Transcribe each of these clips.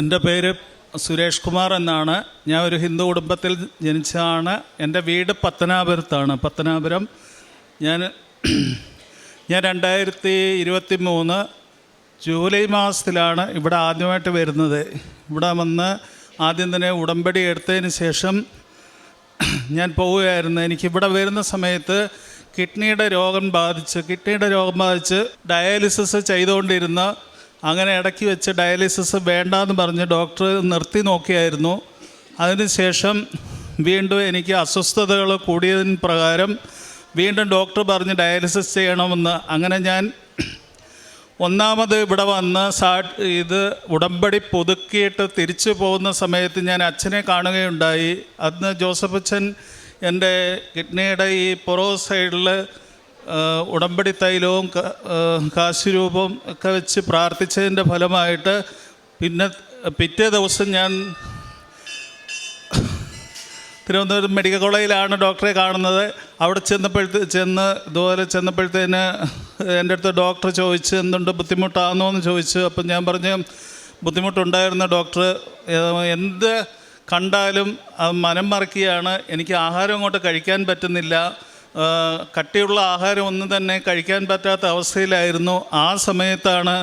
എന്റെ പേര് സുരേഷ് കുമാർ എന്നാണ്. ഞാൻ ഒരു ഹിന്ദു കുടുംബത്തിൽ ജനിച്ചതാണ്. എന്റെ വീട് പത്തനാപുരത്താണ്. പത്തനാപുരം. ഞാൻ ഞാൻ രണ്ടായിരത്തി ഇരുപത്തി മൂന്ന് ജൂലൈ മാസത്തിലാണ് ഇവിടെ ആദ്യമായിട്ട് വരുന്നത്. ഇവിടെ വന്ന് ആദ്യം തന്നെ ഉടമ്പടി എടുത്തതിന് ശേഷം ഞാൻ പോവുകയായിരുന്നു. എനിക്ക് ഇവിടെ വരുന്ന സമയത്ത് കിഡ്നിയുടെ രോഗം ബാധിച്ച് കിഡ്നിയുടെ രോഗം ബാധിച്ച് ഡയാലിസിസ് ചെയ്തുകൊണ്ടിരുന്ന അങ്ങനെ ഇടയ്ക്ക് വെച്ച് ഡയാലിസിസ് വേണ്ടാന്ന് പറഞ്ഞ് ഡോക്ടർ നിർത്തി നോക്കിയായിരുന്നു. അതിനുശേഷം വീണ്ടും എനിക്ക് അസ്വസ്ഥതകൾ കൂടിയതിന് പ്രകാരം വീണ്ടും ഡോക്ടർ പറഞ്ഞ് ഡയാലിസിസ് ചെയ്യണമെന്ന്. അങ്ങനെ ഞാൻ ഒന്നാമത് ഇവിടെ വന്ന് സാ ഇത് ഉടമ്പടി പുതുക്കിയിട്ട് തിരിച്ചു പോകുന്ന സമയത്ത് ഞാൻ അച്ഛനെ കാണുകയുണ്ടായി. അന്ന് ജോസഫ് അച്ഛൻ എന്റെ കിഡ്നിയുടെ ഈ പുറവ് സൈഡിൽ ഉടമ്പടി തൈലവും കാശുരൂപവും ഒക്കെ വെച്ച് പ്രാർത്ഥിച്ചതിന്റെ ഫലമായിട്ട് പിന്നെ പിറ്റേ ദിവസം ഞാൻ തിരുവനന്തപുരം മെഡിക്കൽ കോളേജിലാണ് ഡോക്ടറെ കാണുന്നത്. അവിടെ ചെന്നപ്പോഴത്തെ ചെന്ന് ഇതുപോലെ ചെന്നപ്പോഴത്തേന് എന്റെ അടുത്ത് ഡോക്ടർ ചോദിച്ചു എന്തുണ്ട് ബുദ്ധിമുട്ടാണോ എന്ന് ചോദിച്ചു. അപ്പം ഞാൻ പറഞ്ഞു ബുദ്ധിമുട്ടുണ്ടായിരുന്ന ഡോക്ടർ. എന്ത് കണ്ടാലും മനം മറക്കുകയാണ് എനിക്ക് ആഹാരം അങ്ങോട്ട് കഴിക്കാൻ പറ്റുന്നില്ല. കട്ടിയുള്ള ആഹാരം ഒന്നും തന്നെ കഴിക്കാൻ പറ്റാത്ത അവസ്ഥയിലായിരുന്നു. ആ സമയത്താണ്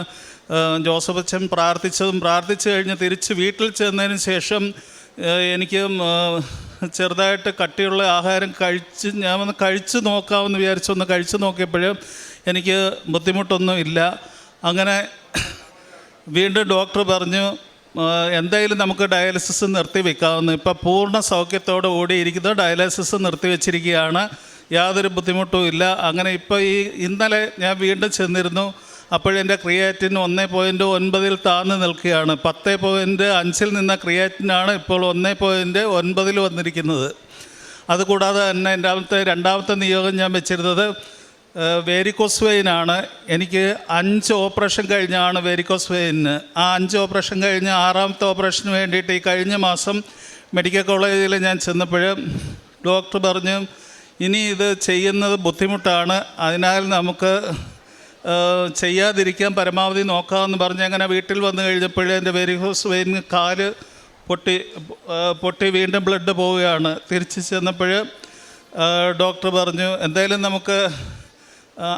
ജോസഫ് അച്ഛൻ പ്രാർത്ഥിച്ചതും പ്രാർത്ഥിച്ചു കഴിഞ്ഞ് തിരിച്ച് വീട്ടിൽ ചെന്നതിന് ശേഷം എനിക്ക് ചെറുതായിട്ട് കട്ടിയുള്ള ആഹാരം കഴിച്ച് ഞാൻ ഒന്ന് കഴിച്ച് നോക്കാമെന്ന് വിചാരിച്ചൊന്ന് കഴിച്ച് നോക്കിയപ്പോഴും എനിക്ക് ബുദ്ധിമുട്ടൊന്നും ഇല്ല. അങ്ങനെ വീണ്ടും ഡോക്ടർ പറഞ്ഞു എന്തായാലും നമുക്ക് ഡയാലിസിസ് നിർത്തി വെക്കാവുന്നു ഇപ്പോൾ പൂർണ സൗഖ്യത്തോടു കൂടി ഇരിക്കുന്നത് ഡയാലിസിസ് നിർത്തി വെച്ചിരിക്കുകയാണ് യാതൊരു ബുദ്ധിമുട്ടും ഇല്ല. അങ്ങനെ ഇപ്പോൾ ഈ ഇന്നലെ ഞാൻ വീണ്ടും ചെന്നിരുന്നു. അപ്പോഴെന്റെ ക്രിയാറ്റിൻ ഒന്ന് പോയിന്റ് ഒൻപതിൽ താന്ന് നിൽക്കുകയാണ്. പത്ത് പോയിന്റ് അഞ്ചിൽ നിന്ന ക്രിയാറ്റിനാണ് ഇപ്പോൾ ഒന്ന് പോയിന്റ് ഒൻപതിൽ വന്നിരിക്കുന്നത്. അതുകൂടാതെ തന്നെ രണ്ടാമത്തെ രണ്ടാമത്തെ നിയോഗം ഞാൻ വെച്ചിരുന്നത് വേരിക്കോസ് വെയിനാണ് എനിക്ക് അഞ്ച് ഓപ്പറേഷൻ കഴിഞ്ഞാണ് വേരിക്കോസ് വെയിന് ആ അഞ്ച് ഓപ്പറേഷൻ കഴിഞ്ഞ് ആറാമത്തെ ഓപ്പറേഷന് വേണ്ടിയിട്ട് ഈ കഴിഞ്ഞ മാസം മെഡിക്കൽ കോളേജിൽ ഞാൻ ചെന്നപ്പോൾ ഡോക്ടർ പറഞ്ഞു ഇനി ഇത് ചെയ്യുന്നത് ബുദ്ധിമുട്ടാണ്. അതിനാൽ നമുക്ക് ചെയ്യാതിരിക്കാൻ പരമാവധി നോക്കാമെന്ന് പറഞ്ഞ് അങ്ങനെ വീട്ടിൽ വന്നു കഴിഞ്ഞപ്പോഴേ എന്റെ വെരിക്കോസ് വെയിന് കാൽ പൊട്ടി പൊട്ടി വീണ്ടും ബ്ലഡ് പോവുകയാണ്. തിരിച്ച് ചെന്നപ്പോൾ ഡോക്ടർ പറഞ്ഞു എന്തായാലും നമുക്ക്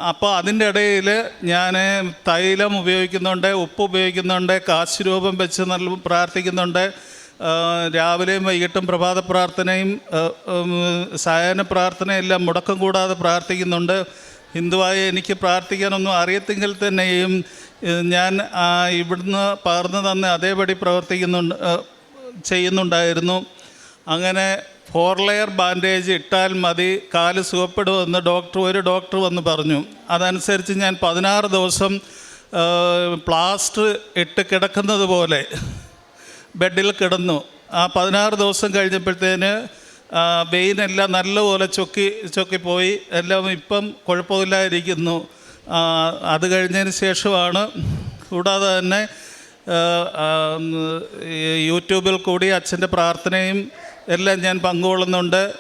അപ്പോൾ അതിന്റെ ഇടയിൽ ഞാൻ തൈലം ഉപയോഗിക്കുന്നുണ്ട് ഉപ്പ് ഉപയോഗിക്കുന്നുണ്ട് കാശ് രൂപം വെച്ച് നല്ല പ്രാർത്ഥിക്കുന്നുണ്ട്. രാവിലെയും വൈകിട്ടും പ്രഭാത പ്രാർത്ഥനയും സായാഹ്ന പ്രാർത്ഥനയെല്ലാം മുടക്കം കൂടാതെ പ്രാർത്ഥിക്കുന്നുണ്ട്. ഹിന്ദുവായ എനിക്ക് പ്രാർത്ഥിക്കാനൊന്നും അറിയത്തെങ്കിൽ തന്നെയും ഞാൻ ഇവിടുന്ന് പകർന്നു തന്ന അതേപടി പ്രവർത്തിക്കുന്നുണ്ട് ചെയ്യുന്നുണ്ടായിരുന്നു. അങ്ങനെ ഫോർ ലെയർ ബാൻഡേജ് ഇട്ടാൽ മതി കാൽ സുഖപ്പെടുമെന്ന് ഡോക്ടർ ഒരു ഡോക്ടർ വന്ന് പറഞ്ഞു. അതനുസരിച്ച് ഞാൻ പതിനാറ് ദിവസം പ്ലാസ്റ്റർ ഇട്ട് കിടക്കുന്നത് പോലെ. ബെഡിൽ കിടന്നു. ആ പതിനാറ് ദിവസം കഴിഞ്ഞപ്പോഴത്തേന് വെയിനെല്ലാം നല്ലപോലെ ചൊക്കി ചൊക്കിപ്പോയി. എല്ലാം ഇപ്പം കുഴപ്പമില്ലാതിരിക്കുന്നു. അത് കഴിഞ്ഞതിന് ശേഷമാണ് കൂടാതെ തന്നെ യൂട്യൂബിൽ കൂടി അച്ഛന്റെ പ്രാർത്ഥനയും എല്ലാം ഞാൻ പങ്കുകൊള്ളുന്നുണ്ട്.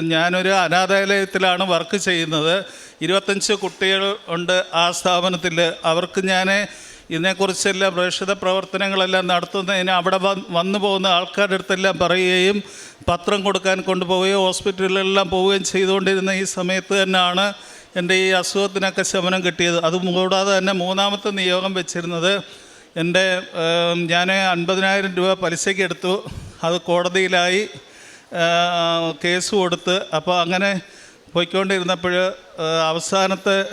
ഞാനൊരു അനാഥാലയത്തിലാണ് വർക്ക് ചെയ്യുന്നത്. ഇരുപത്തഞ്ച് കുട്ടികൾ ഉണ്ട് ആ സ്ഥാപനത്തിൽ. അവർക്ക് ഞാൻ ഇതിനെക്കുറിച്ചെല്ലാം പ്രേക്ഷിത പ്രവർത്തനങ്ങളെല്ലാം നടത്തുന്നതിന് അവിടെ വന്ന് പോകുന്ന ആൾക്കാരുടെ അടുത്തെല്ലാം പറയുകയും പത്രം കൊടുക്കാൻ കൊണ്ടുപോവുകയും ഹോസ്പിറ്റലിലെല്ലാം പോവുകയും ചെയ്തുകൊണ്ടിരുന്ന ഈ സമയത്ത് തന്നെയാണ് എന്റെ ഈ അസുഖത്തിനൊക്കെ ശമനം കിട്ടിയത്. അതുകൂടാതെ തന്നെ മൂന്നാമത്തെ നിയോഗം വെച്ചിരുന്നത് എന്റെ ഞാൻ അൻപതിനായിരം രൂപ പലിശയ്ക്ക് എടുത്തു. അത് കോടതിയിലായി കേസ് കൊടുത്ത്. അപ്പോൾ അങ്ങനെ പോയിക്കൊണ്ടിരുന്നപ്പോൾ അവസാനത്തെ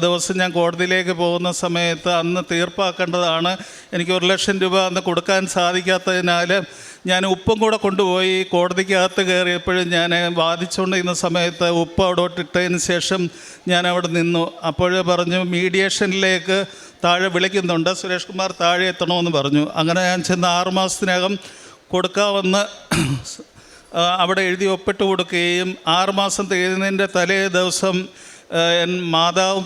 ദിവസം ഞാൻ കോടതിയിലേക്ക് പോകുന്ന സമയത്ത് അന്ന് തീർപ്പാക്കേണ്ടതാണ് എനിക്ക് ഒരു ലക്ഷം രൂപ അന്ന് കൊടുക്കാൻ സാധിക്കാത്തതിനാൽ ഞാൻ ഉപ്പും കൂടെ കൊണ്ടുപോയി കോടതിക്കകത്ത് കയറിയപ്പോഴും ഞാൻ വാദിച്ചുകൊണ്ടിരുന്ന സമയത്ത് ഉപ്പ് അവിടോട്ട് ഇട്ടതിന് ശേഷം ഞാൻ അവിടെ നിന്നു. അപ്പോൾ പറഞ്ഞു മീഡിയേഷനിലേക്ക് താഴെ വിളിക്കുന്നുണ്ട്. സുരേഷ് കുമാർ താഴെ എത്തണമെന്ന് പറഞ്ഞു. അങ്ങനെ ഞാൻ ചെന്ന് ആറുമാസത്തിനകം കൊടുക്കാമെന്ന് അവിടെ എഴുതി ഒപ്പിട്ട് കൊടുക്കുകയും ആറുമാസം തീരുന്നതിന്റെ തലേ ദിവസം മാതാവും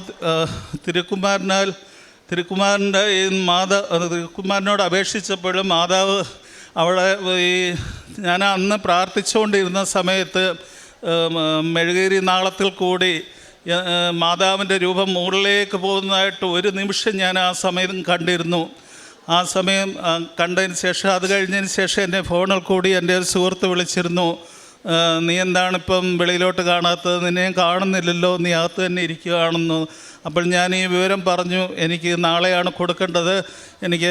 തിരുക്കുമാരനാൽ തിരുക്കുമാരന്റെ ഈ മാതാ തിരുക്കുമാരനോട് അപേക്ഷിച്ചപ്പോഴും മാതാവ് അവിടെ ഈ ഞാൻ അന്ന് പ്രാർത്ഥിച്ചുകൊണ്ടിരുന്ന സമയത്ത് മെഴുകേരി നാളത്തിൽ കൂടി മാതാവിന്റെ രൂപം മുകളിലേക്ക് പോകുന്നതായിട്ട് ഒരു നിമിഷം ഞാൻ ആ സമയം കണ്ടിരുന്നു. ആ സമയം കണ്ടതിന് ശേഷം അത് കഴിഞ്ഞതിന് ശേഷം എന്റെ ഫോണിൽ കൂടി എന്റെ ഒരു സുഹൃത്ത് വിളിച്ചിരുന്നു. നീ എന്താണ് ഇപ്പം വെളിയിലോട്ട് കാണാത്തത്? നിന്നെയും കാണുന്നില്ലല്ലോ. നീ അകത്ത് തന്നെ ഇരിക്കുകയാണെന്ന്. അപ്പോൾ ഞാൻ ഈ വിവരം പറഞ്ഞു. എനിക്ക് നാളെയാണ് കൊടുക്കേണ്ടത്. എനിക്ക്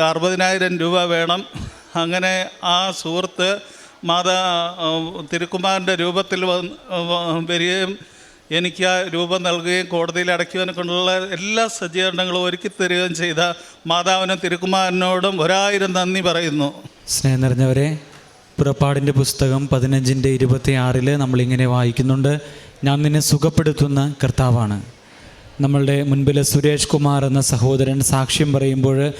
അറുപതിനായിരം രൂപ വേണം. അങ്ങനെ ആ സുഹൃത്ത് മാതാ തിരുക്കുമാരന്റെ രൂപത്തിൽ വരികയും എനിക്ക് ആ രൂപം നൽകുകയും കോടതിയിൽ അടയ്ക്കുവാനൊക്കെയുള്ള എല്ലാ സജ്ജീകരണങ്ങളും ഒരുക്കി തരികയും ചെയ്ത മാതാവിനും തിരുക്കുമാരനോടും ഒരായിരം നന്ദി പറയുന്നു. സ്നേഹം നിറഞ്ഞവരെ പുറപ്പാടിന്റെ പുസ്തകം പതിനഞ്ചിന്റെ ഇരുപത്തി ആറിൽ നമ്മളിങ്ങനെ വായിക്കുന്നുണ്ട്. ഞാൻ നിന്നെ സുഖപ്പെടുത്തുന്ന കർത്താവാണ്. നമ്മളുടെ മുൻപിൽ സുരേഷ് കുമാർ എന്ന സഹോദരൻ സാക്ഷ്യം പറയുമ്പോൾ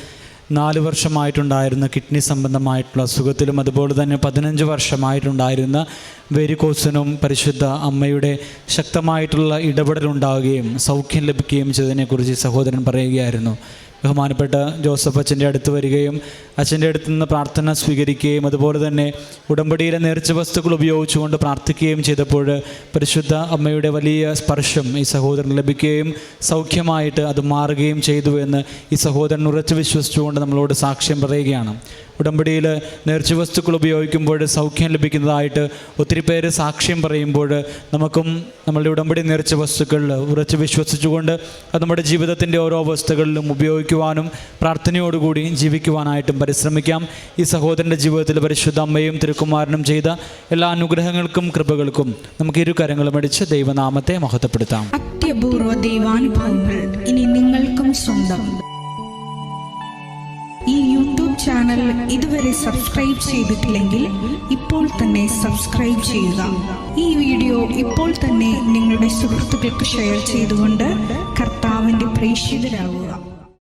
നാല് വർഷമായിട്ടുണ്ടായിരുന്ന കിഡ്നി സംബന്ധമായിട്ടുള്ള അസുഖത്തിലും അതുപോലെ തന്നെ പതിനഞ്ച് വർഷമായിട്ടുണ്ടായിരുന്ന വെരിക്കോസിനും പരിശുദ്ധ അമ്മയുടെ ശക്തമായിട്ടുള്ള ഇടപെടലുണ്ടാവുകയും സൗഖ്യം ലഭിക്കുകയും ചെയ്തതിനെക്കുറിച്ച് സഹോദരൻ പറയുകയായിരുന്നു. ബഹുമാനപ്പെട്ട ജോസഫ് അച്ഛന്റെ അടുത്ത് വരികയും അച്ഛന്റെ അടുത്ത് നിന്ന് പ്രാർത്ഥന സ്വീകരിക്കുകയും അതുപോലെ തന്നെ ഉടമ്പടിയിലെ നേർച്ച വസ്തുക്കൾ ഉപയോഗിച്ചുകൊണ്ട് പ്രാർത്ഥിക്കുകയും ചെയ്തപ്പോൾ പരിശുദ്ധ അമ്മയുടെ വലിയ സ്പർശം ഈ സഹോദരൻ ലഭിക്കുകയും സൗഖ്യമായിട്ട് അത് മാറുകയും ചെയ്തു എന്ന് ഈ സഹോദരൻ ഉറച്ചു വിശ്വസിച്ചുകൊണ്ട് നമ്മളോട് സാക്ഷ്യം പറയുകയാണ്. ഉടമ്പടിയിൽ നേർച്ച വസ്തുക്കൾ ഉപയോഗിക്കുമ്പോൾ സൗഖ്യം ലഭിക്കുന്നതായിട്ട് ഒത്തിരി പേര് സാക്ഷ്യം പറയുമ്പോൾ നമുക്കും നമ്മളുടെ ഉടമ്പടി നേർച്ച വസ്തുക്കളിൽ ഉറച്ചു വിശ്വസിച്ചുകൊണ്ട് അത് നമ്മുടെ ജീവിതത്തിന്റെ ഓരോ അവസ്ഥകളിലും ഉപയോഗിക്കുവാനും പ്രാർത്ഥനയോടുകൂടി ജീവിക്കുവാനായിട്ടും പരിശ്രമിക്കാം. ഈ സഹോദരന്റെ ജീവിതത്തിൽ പരിശുദ്ധ അമ്മയും തിരുക്കുമാരനും ചെയ്ത എല്ലാ അനുഗ്രഹങ്ങൾക്കും കൃപകൾക്കും നമുക്ക് ഇരു കരങ്ങളും അടിച്ച് ദൈവനാമത്തെ മഹത്വപ്പെടുത്താം. അത്യപൂർവ ദൈവാനുഭവങ്ങൾ ഇനി നിങ്ങൾക്കും സ്വന്തം. ഈ യൂട്യൂബ് ചാനൽ ഇതുവരെ സബ്സ്ക്രൈബ് ചെയ്തിട്ടില്ലെങ്കിൽ ഇപ്പോൾ തന്നെ സബ്സ്ക്രൈബ് ചെയ്യുക. ഈ വീഡിയോ ഇപ്പോൾ തന്നെ നിങ്ങളുടെ സുഹൃത്തുക്കൾക്ക് ഷെയർ ചെയ്തുകൊണ്ട് കർത്താവിന്റെ പ്രേക്ഷിതരാകുക